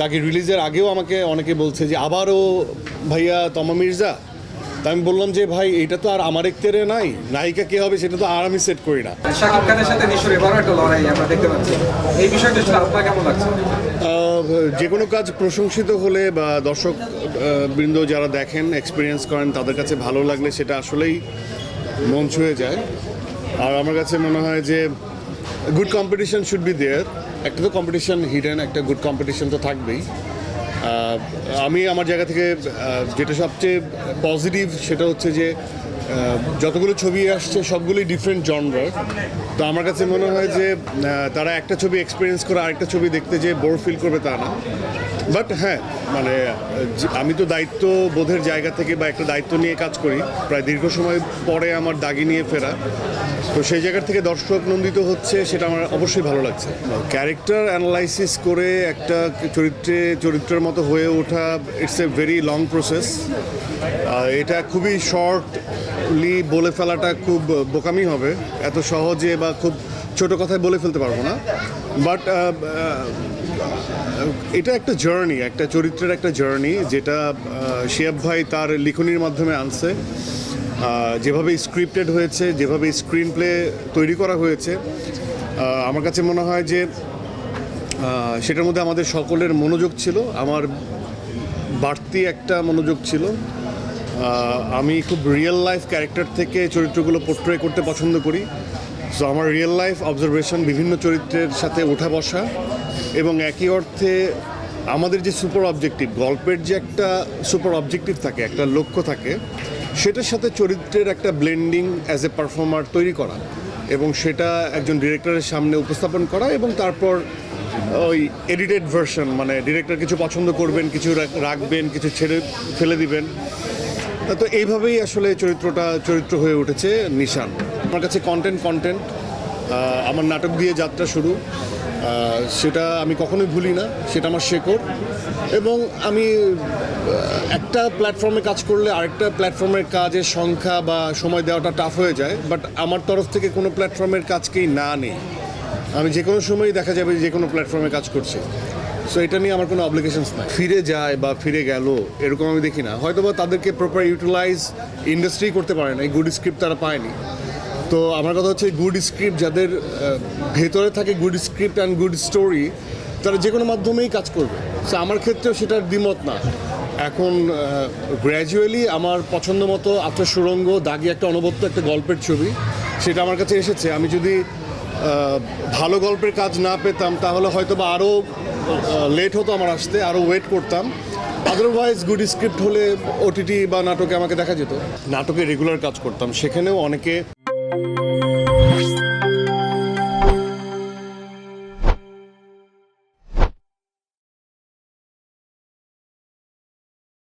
দাগি রিলিজের আগেও আমাকে অনেকে বলছে যে আবারও ভাইয়া তমা মির্জা? তা আমি বললাম যে ভাই এটা তো আর আমার একতেরে নাই। নায়িকা কে হবে সেটা তো আর আমি সেট করি না। শাকিব খানের সাথে নিশোর এবারও একটা লড়াই আমরা দেখতে পাচ্ছি। এই বিষয়টা আপনার কেমন লাগছে? যে কোনো কাজ প্রশংসিত হলে বা দর্শক বৃন্দ যারা দেখেন এক্সপিরিয়েন্স করেন তাদের কাছে ভালো লাগলে সেটা আসলেই মন ছুঁয়ে যায়। আর আমার কাছে মনে হয় যে good competition should be there একটা তো কম্পিটিশন হিডেন একটা গুড কম্পিটিশন তো থাকবেই। আমি আমার জায়গা থেকে যেটা সবচেয়ে পজিটিভ সেটা হচ্ছে যে যতগুলো ছবি আসছে, সবগুলোই ডিফারেন্ট জনরার তো আমার কাছে মনে হয় যে তারা একটা ছবি এক্সপিরিয়েন্স করে আরেকটা ছবি দেখতে যে বোর ফিল করবে তা না। বাট হ্যাঁ মানে আমি তো দায়িত্ব বোধের জায়গা থেকে বা একটা দায়িত্ব নিয়ে কাজ করি। প্রায় দীর্ঘ সময় পরে আমার দাগি নিয়ে ফেরা। তো সেই জায়গার থেকে দর্শক নন্দিত হচ্ছে, সেটা আমার অবশ্যই ভালো লাগছে। ক্যারেক্টার অ্যানালাইসিস করে একটা চরিত্রে, চরিত্রের মতো হয়ে ওঠা it's a very long process এটা খুবই শর্টলি বলে ফেলাটা খুব বোকামি হবে। এত সহজে বা খুব ছোট কথায় বলে ফেলতে পারব না। বাট এটা একটা জার্নি একটা চরিত্রের একটা জার্নি যেটা আহ, শিয়াব ভাই তার লিখনির মাধ্যমে আনছে। যেভাবে স্ক্রিপ্টেড হয়েছে যেভাবে স্ক্রিন প্লে তৈরি করা হয়েছে আমার কাছে মনে হয় যে সেটার মধ্যে আমাদের সকলের মনোযোগ ছিল। আমার বাড়তি একটা মনোযোগ ছিল। আমি খুব রিয়েল লাইফ ক্যারেক্টার থেকে চরিত্রগুলো পোর্ট্রে করতে পছন্দ করি। সো আমার রিয়েল লাইফ অবজারভেশন বিভিন্ন চরিত্রের সাথে ওঠা বসা এবং একই অর্থে আমাদের যে সুপার অবজেক্টিভ গল্পের যে একটা সুপার অবজেক্টিভ থাকে, একটা লক্ষ্য থাকে, সেটার সাথে চরিত্রের একটা ব্লেন্ডিং অ্যাজ এ পারফর্মার তৈরি করা এবং সেটা একজন ডিরেক্টরের সামনে উপস্থাপন করা এবং তারপর ওই এডিটেড ভার্সন মানে ডিরেক্টর কিছু পছন্দ করবেন, কিছু রাখবেন, কিছু ছেড়ে, ফেলে দিবেন। তো এইভাবেই আসলে চরিত্রটা, চরিত্র হয়ে উঠেছে নিশান। আমার কাছে কন্টেন্ট কন্টেন্ট আমার নাটক দিয়ে যাত্রা শুরু। সেটা আমি কখনোই ভুলি না, সেটা আমার শেকড়। এবং আমি একটা প্ল্যাটফর্মে কাজ করলে আরেকটা প্ল্যাটফর্মের কাজের সংখ্যা বা সময় দেওয়াটা টাফ হয়ে যায় বাট আমার তরফ থেকে কোনো প্ল্যাটফর্মের কাজকেই না নেই। আমি যে কোনো সময়ই দেখা যাবে যে কোনো প্ল্যাটফর্মে কাজ করছি। সো এটা নিয়ে আমার কোনো অব্লিগেশনস নাই। ফিরে যায় বা ফিরে গেল, এরকম আমি দেখি না। হয়তো বা তাদেরকে প্রপার ইউটিলাইজ ইন্ডাস্ট্রি করতে পারে না, এই গুড স্ক্রিপ্ট তারা পায়নি। তো আমার কথা হচ্ছে গুড স্ক্রিপ্ট যাদের ভেতরে থাকে good script and good story তারা যে কোনো মাধ্যমেই কাজ করবে। সো আমার ক্ষেত্রেও সেটার দ্বিমত না। এখন গ্র্যাজুয়ালি আমার পছন্দ মতো আত্মসুরঙ্গ দাগি একটা অনবদ্য একটা গল্পের ছবি, সেটা আমার কাছে এসেছে। আমি যদি ভালো গল্পের কাজ না পেতাম, তাহলে হয়তো বা আরও লেট হতো আমার আসতে আরও ওয়েট করতাম। আদারওয়াইজ গুড স্ক্রিপ্ট হলে ওটিটি বা নাটকে আমাকে দেখা যেত। নাটকে রেগুলার কাজ করতাম, সেখানেও অনেকে